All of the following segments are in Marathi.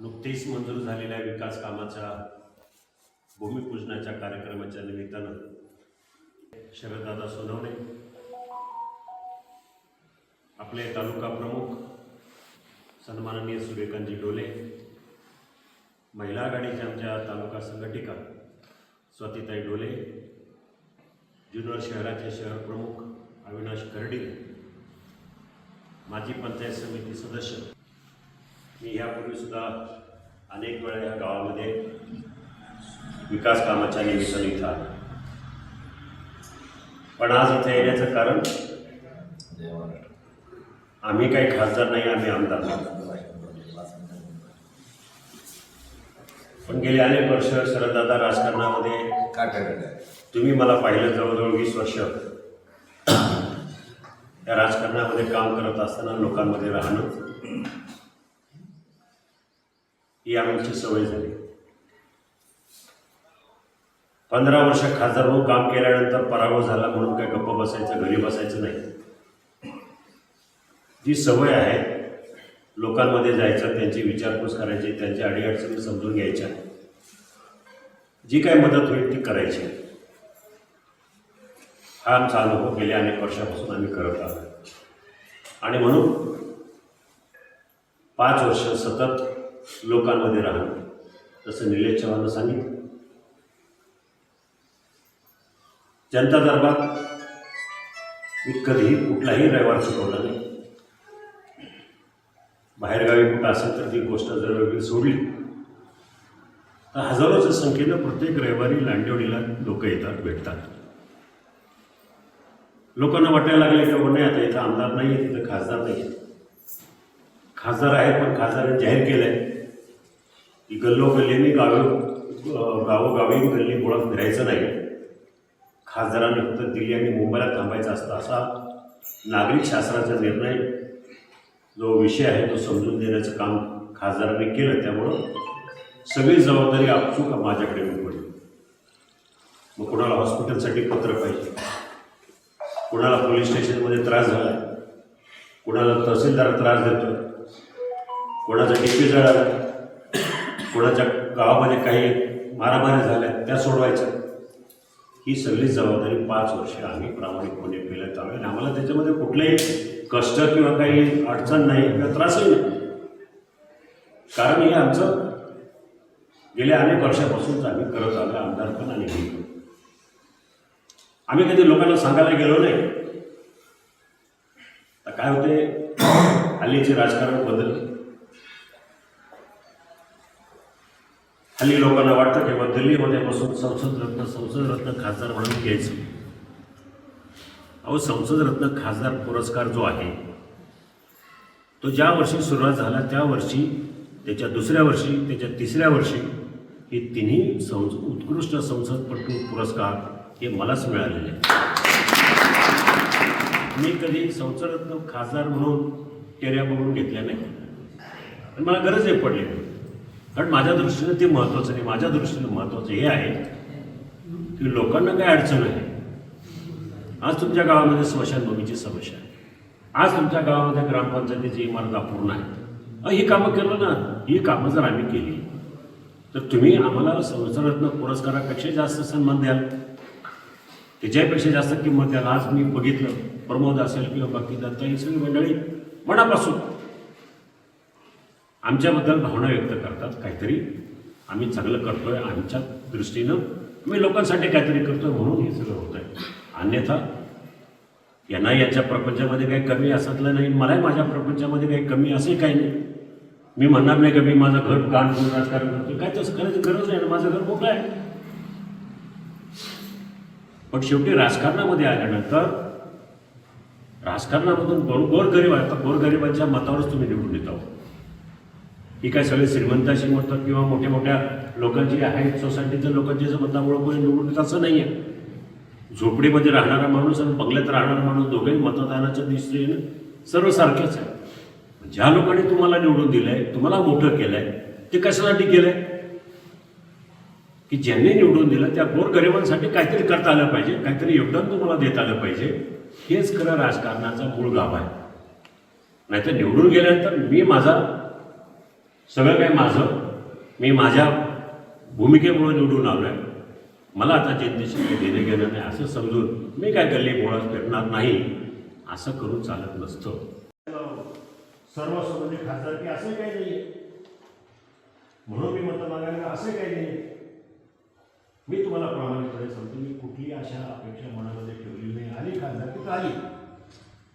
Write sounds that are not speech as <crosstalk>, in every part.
नुकतीच मंजूर झालेल्या विकास कामाच्या भूमिपूजनाच्या कार्यक्रमाच्या निमित्तानं शरददादा सोनवणे आपले तालुका प्रमुख सन्माननीय सुरेखांजी डोले महिला आघाडीच्या आमच्या तालुका संघटिका स्वातीताई डोले जुन्नर शहराचे शहर प्रमुख अविनाश कर्डी माजी पंचायत समिती सदस्य मी ह्यापूर्वीसुद्धा अनेक वेळा या गावामध्ये विकास कामाच्या निमित्ताने इथं आलो. पण आज इथे येण्याचं कारण आम्ही काही खासदार नाही आम्ही आमदार पण गेले अनेक वर्ष शरददादा राजकारणामध्ये तुम्ही मला पाहिलं जवळजवळ वीस वर्ष. या राजकारणामध्ये काम करत असताना लोकांमध्ये राहणं ही आमची सवय झाली. पंधरा वर्ष खासदार म्हणून काम केल्यानंतर पराभव झाला म्हणून काय गप्प बसायचं घरी बसायचं नाही. जी सवय आहे लोकांमध्ये जायचं त्यांची विचारपूस करायची त्यांची अडीअडचणी समजून घ्यायच्या. जी काय मदत होईल ती करायची. हा आमचा अनुभव हो गेल्या अनेक वर्षापासून आम्ही करत आलो. आणि म्हणून पाच वर्ष सतत लोकांमध्ये राहणं. तसं निलेश चव्हाणनं सांगितलं. जनता दरबार मी कधीही कुठलाही रविवार चुकवला नाही. बाहेरगावी कुठं असेल तर ती गोष्ट जर वेगळी सोडली तर हजारोच्या संख्येनं प्रत्येक रविवारी लांडवडीला लोक येतात भेटतात. लोकांना वाटायला लागले की नाही आता इथं आमदार नाही आहे तिथं खासदार नाही खासदार आहे पण खासदारांनी जाहीर केलं आहे की गल्लोगल्लीने गावी गावोगावी गल्ली मुळात फिरायचं नाही. खासदारांनी फक्त दिल्ली आणि मुंबईला थांबायचं असतं असा नागरिक शास्त्राचा निर्णय जो विषय आहे तो समजून देण्याचं काम खासदारांनी केलं. त्यामुळं सगळी जबाबदारी आपचूक माझ्याकडे येऊन पडली. मग कोणाला हॉस्पिटलसाठी पत्र पाहिजे? कोणाला पोलीस स्टेशनमध्ये त्रास झाला कोणाला तहसीलदार त्रास देतो कोणाचा डी जळाला कोणाच्या गावामध्ये काही मारामारी झाल्या त्या सोडवायच्या. ही सगळी जबाबदारी पाच वर्ष आम्ही प्रामाणिकपणे पेलत आलो आणि आम्हाला त्याच्यामध्ये कुठलेही कष्ट किंवा काही अडचण नाही किंवा त्रासही नाही. कारण हे आमचं गेल्या अनेक वर्षापासूनच आम्ही करत आलो आमदार पण आणि आम्ही कधी लोकांना सांगायला गेलो नाही. तर काय होते <clears throat> हल्लीचे राजकारण बदलले हल्ली लोकांना वाटतं की बाबा दिल्लीमध्ये बसून संसद रत्न संसद रत्न खासदार म्हणून घ्यायचं. अहो संसद रत्न खासदार पुरस्कार जो आहे तो ज्या वर्षी सुरुवात झाला त्या वर्षी त्याच्या दुसऱ्या वर्षी त्याच्या तिसऱ्या वर्षी हे तिन्ही संस उत्कृष्ट संसदपटू पुरस्कार हे मलाच मिळालेले मी कधी संसदरत्न खासदार म्हणून टेऱ्या बघून घेतल्या नाही. पण मला गरजही पडली कारण माझ्या दृष्टीनं ते महत्त्वाचं नाही माझ्या दृष्टीनं महत्त्वाचं हे आहे की लोकांना काय अडचण आहे? आज तुमच्या गावामध्ये स्मशानभूमीची समस्या आहे. आज तुमच्या गावामध्ये ग्रामपंचायतीची इमारत अपूर्ण आहे. ही कामं केलं ना ही कामं जर आम्ही केली तर तुम्ही आम्हाला संसदरत्न पुरस्कारापेक्षा जास्त सन्मान द्याल. त्याच्यापेक्षा जास्त किंमत द्याल. आज मी बघितलं प्रमोद असेल किंवा बाकी दत्ता ही सगळी मंडळी मनापासून आमच्याबद्दल भावना व्यक्त करतात काहीतरी. आम्ही चांगलं करतोय आमच्या दृष्टीनं. मी लोकांसाठी काहीतरी करतोय म्हणून हे सगळं होत आहे अन्यथा यांना याच्या प्रपंचामध्ये काही कमी असतलं नाही मलाही माझ्या प्रपंचामध्ये काही कमी असंही काही नाही. मी म्हणणार नाही का मी माझं घर गाण म्हणून राजकारण करतो काय तसं करायची गरज नाही ना माझं घर मोठं आहे. पण शेवटी राजकारणामध्ये आल्यानंतर राजकारणामधून गोर गोरगरीब आहे. तर गोरगरिबांच्या मतावरच तुम्ही निवडून येत आहोत. ही काय सगळे श्रीमंताशी मतं किंवा मोठ्या मोठ्या लोकांची आहेत सोसायटीच्या लोकांची मतामुळे कोणी निवडून येत असं नाही आहे झोपडीमध्ये राहणारा माणूस आणि बंगल्यात राहणारा माणूस दोघेही मतदानाच्या दृष्टीने सर्व सारखेच आहे ज्या लोकांनी तुम्हाला निवडून दिलंय तुम्हाला मोठं केलंय ते कशासाठी केलंय? की ज्यांनी निवडून दिलं त्या गोरगरिबांसाठी काहीतरी करता आलं पाहिजे काहीतरी योगदान तुम्हाला देता आलं पाहिजे हेच खरं राजकारणाचा मूळ गाभ आहे. नाहीतर निवडून गेल्यानंतर मी माझा सगळं काही माझं. मी माझ्या भूमिकेमुळे निवडून आलो आहे मला आता जनतेशी काही देणं घेणं नाही असं समजून मी काय गल्ली बोळात फिरणार नाही असं करून चालत नसतं. सर्व म्हणजे खासदार की असं काही नाही म्हणून मी मतं मागायला असं काही नाही मी तुम्हाला प्रामाणिकपणे सांगतो मी कुठली अशा अपेक्षा मनामध्ये ठेवली नाही. आली खासदार की आली.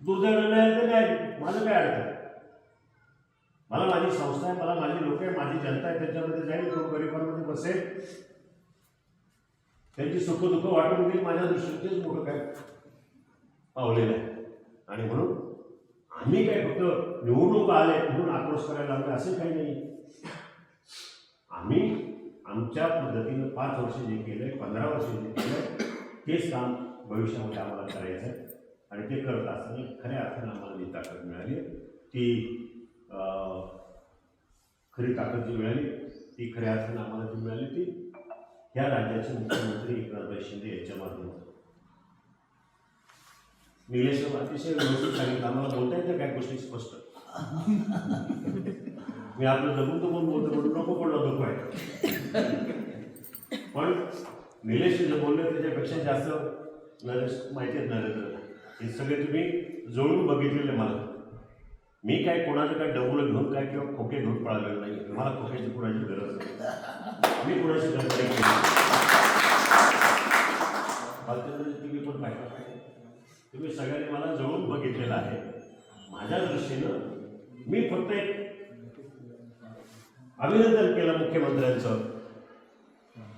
दुर्दैवाने नाही नाही. माझं काय अडचण? मला माझी संस्था आहे मला माझी लोक आहे माझी जनता आहे त्यांच्यामध्ये जाईल तो गरिबांमध्ये बसेल. त्यांची सुख दुःख वाटून घेईल माझ्या दृष्टीने तेच मोठं काय पावलेलं आहे. आणि म्हणून आम्ही काय फक्त निवडणूक आले म्हणून आक्रोश करायला लागले असं काही नाही. आम्ही आमच्या पद्धतीनं पाच वर्ष जे केलंय पंधरा वर्ष जे केलंय तेच काम भविष्यामध्ये आम्हाला करायचं आहे आणि ते करत असताना खऱ्या अर्थानं आम्हाला जी ताकद मिळाली ती खरी ताकद जी मिळाली ती खऱ्या अर्थानं आम्हाला जी मिळाली ती ह्या राज्याचे मुख्यमंत्री एकनाथभाई शिंदे यांच्या माध्यमातून. निलेश अतिशय व्यवस्थित सांगितलं आम्हाला बोलता येतं काय गोष्टी स्पष्ट. मी आपलं दबून दबून बोलतो म्हणून नको पडलं नको आहे. पण निलेश जे बोलले त्याच्यापेक्षा जास्त नरेश माहिती आहेत नरेंद्र. हे सगळे तुम्ही जोडून बघितलेले मला. मी काय कोणाचं काय डबुलं घेऊन काय किंवा खोके घेऊन पळालेलं नाही मला खोक्याची कोणाची गरज नाही. मी कोणाची गरज नाही केली. बालचंद्रजी तुम्ही पण पाहिलं तुम्ही सगळ्यांनी मला जवळून बघितलेलं आहे. माझ्या दृष्टीनं मी फक्त एक अभिनंदन केलं मुख्यमंत्र्यांचं.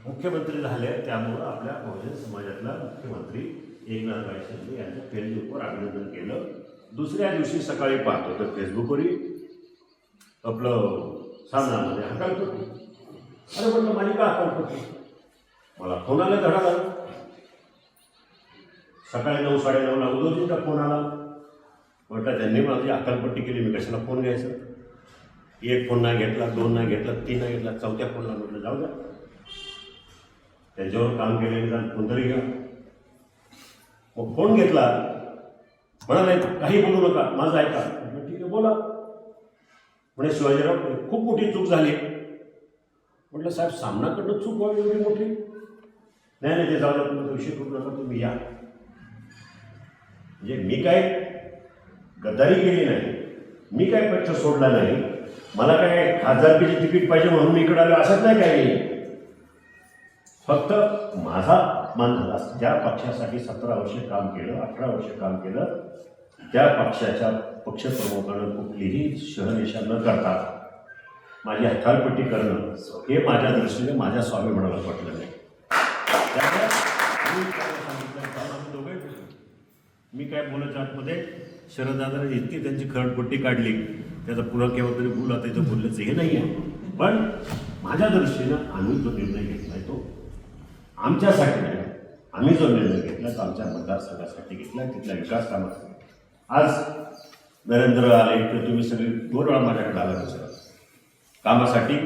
मुख्यमंत्री झाले त्यामुळं आपल्या बहुजन समाजातला मुख्यमंत्री एकनाथभाई शिंदे यांच्या फेसबुकवर अभिनंदन केलं. दुसऱ्या दिवशी सकाळी पाहतो तर फेसबुकवरही आपलं सामनामध्ये हकालपट्टी अरे म्हटलं माझी का हकालपट्टी मला फोन आला धडा झाला सकाळी नऊ साडेनऊला उदोजींचा फोन आला. म्हटलं त्यांनी माझी अकालपट्टी केली मी कशाला फोन घ्यायचा? एक फोन नाही घेतला दोन नाही घेतला तीन नाही घेतला चौथ्या फोनला म्हटलं जाऊ द्या. त्याच्यावर काम केले जाऊन फोन तरी घ्या. मग फोन घेतला. म्हणाले काही बोलू नका माझं ऐका. ठीक आहे बोला. म्हणे शिवाजीराव खूप मोठी चूक झाली. म्हटलं साहेब सामनाकडनं चूक व्हावी एवढी मोठी? नाही नाही ते जाऊ द्या तुम्ही विषय करू नका तुम्ही या. म्हणजे मी काय गद्दारी केली नाही मी काय पक्ष सोडला नाही मला काय खासदारकीची तिकीट पाहिजे म्हणून मी इकडे आलो असंच नाही काही? फक्त माझा अपमान झाला. ज्या पक्षासाठी सतरा वर्षे काम केलं अठरा वर्षे काम केलं त्या पक्षाच्या पक्षप्रमुखानं कुठलीही शहनिशा न करता माझी हकालपट्टी करणं हे माझ्या दृष्टीने माझ्या स्वामी म्हणाला पटलं नाही. त्यामुळे मी काय आम्ही दोघंही मी काय बोलत आतमध्ये शरददादाने इतकी त्यांची खरडपट्टी काढली त्याचा पुन्हा केव्हा तरी बोला त्याचं बोलल्याचं हे नाही आहे पण माझ्या दृष्टीनं आम्ही जो निर्णय घेतलाय तो आमच्यासाठी नाही. आम्ही जो निर्णय घेतला तो आमच्या मतदारसंघासाठी घेतला तिथल्या विकास कामासाठी आज नरेंद्र आले तर तुम्ही सगळे दोन वेळा माझ्याकडे आला सर कामासाठी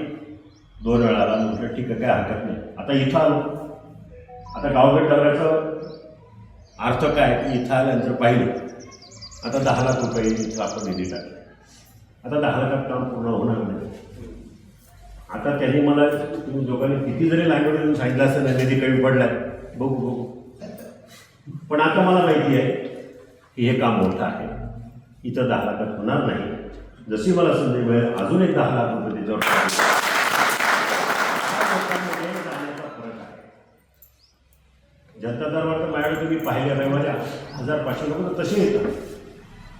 दोन वेळा आला म्हटलं ठीक आहे काय हरकत नाही. आता इथं आलो. आता गावभेट दौऱ्याचं अर्थ काय की इथं आल्यानंतर पाहिलं. आता दहा लाख रुपये इथं आपण निधी टाकला. आता दहा लाखात काम पूर्ण होणार नाही. आता त्यांनी मला तुम्ही दोघांनी किती जरी लँग्वेज येऊन सांगितलं असतं ना निधी कमी पडलाय बघू बघू. पण आता मला माहिती आहे की हे काम मोठं आहे. इथं दहा लाखात होणार नाही. जशी मला संधी मिळेल अजून एक दहा लाख रुपये त्याच्यावर जाण्याचा फरक आहे जनता दरबार तर माझ्याकडे तुम्ही पाहिल्या रविवारी हजार पाचशे लोक तसे येतात.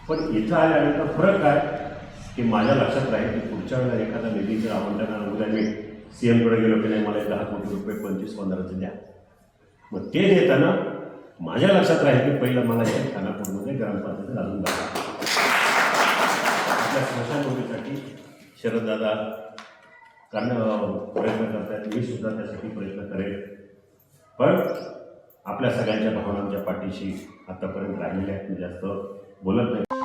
पण इथं आल्यानंतर फरक काय? की माझ्या लक्षात राहील की पुढच्या वेळेला एखादा निधी जर आवडला ना उद्या मी सी एमकडे गेलो की नाही मला एक दहा कोटी रुपये पंचवीस पंधराचे द्या. मग ते देताना माझ्या लक्षात राहील की पहिलं मला हे खानापूरमध्ये ग्रामपंचायत घालून द्या आपल्या स्मशानभूमीसाठी शरददादा कारण प्रयत्न करतायत. मी सुद्धा त्यासाठी प्रयत्न करेन पण आपल्या सगळ्यांच्या भावनांच्या पाठीशी आतापर्यंत राहिलेल्या आहेत. मी जास्त बोलत नाही.